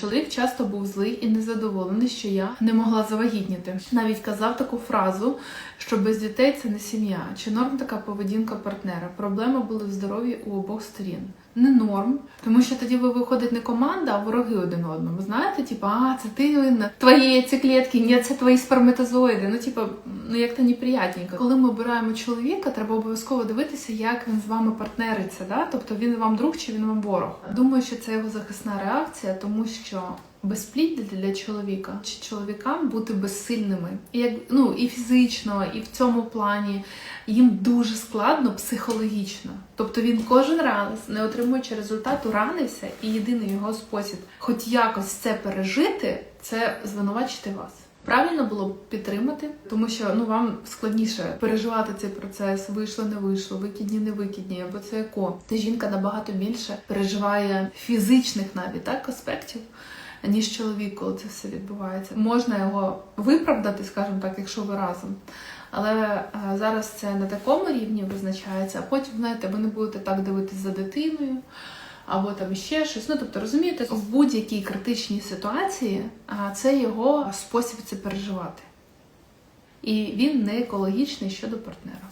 Чоловік часто був злий і незадоволений, що я не могла завагітніти. Навіть казав таку фразу, що без дітей це не сім'я. Чи норм така поведінка партнера? Проблема були в здоров'ї у обох сторін. Не норм, тому що тоді ви виходить не команда, а вороги один одному. Знаєте, типу, а це ти винна, твої яйцеклітки, ні, це твої сперматозоїди. Ну, типу, ну як то неприятненько. Коли ми обираємо чоловіка, треба обов'язково дивитися, як він з вами партнериться. Да? Тобто він вам друг чи він вам ворог. Думаю, що це його захисна реакція, тому що. Безпліддя для чоловіка чи чоловікам бути безсильними, і як ну і фізично, і в цьому плані їм дуже складно психологічно. Тобто він кожен раз, не отримуючи результату, ранився, і єдиний його спосіб, хоч якось це пережити, це звинувачити вас. Правильно було б підтримати, тому що ну вам складніше переживати цей процес, вийшло, не вийшло, викидні, не викидні, або це еко. Та жінка набагато більше переживає фізичних навіть так аспектів. Ніж чоловік, коли це все відбувається. Можна його виправдати, скажімо так, якщо ви разом. Але е, зараз це на такому рівні визначається, а потім, знаєте, ви не будете так дивитись за дитиною, або там ще щось. Ну тобто, розумієте, в будь-якій критичній ситуації це його спосіб це переживати. І він не екологічний щодо партнера.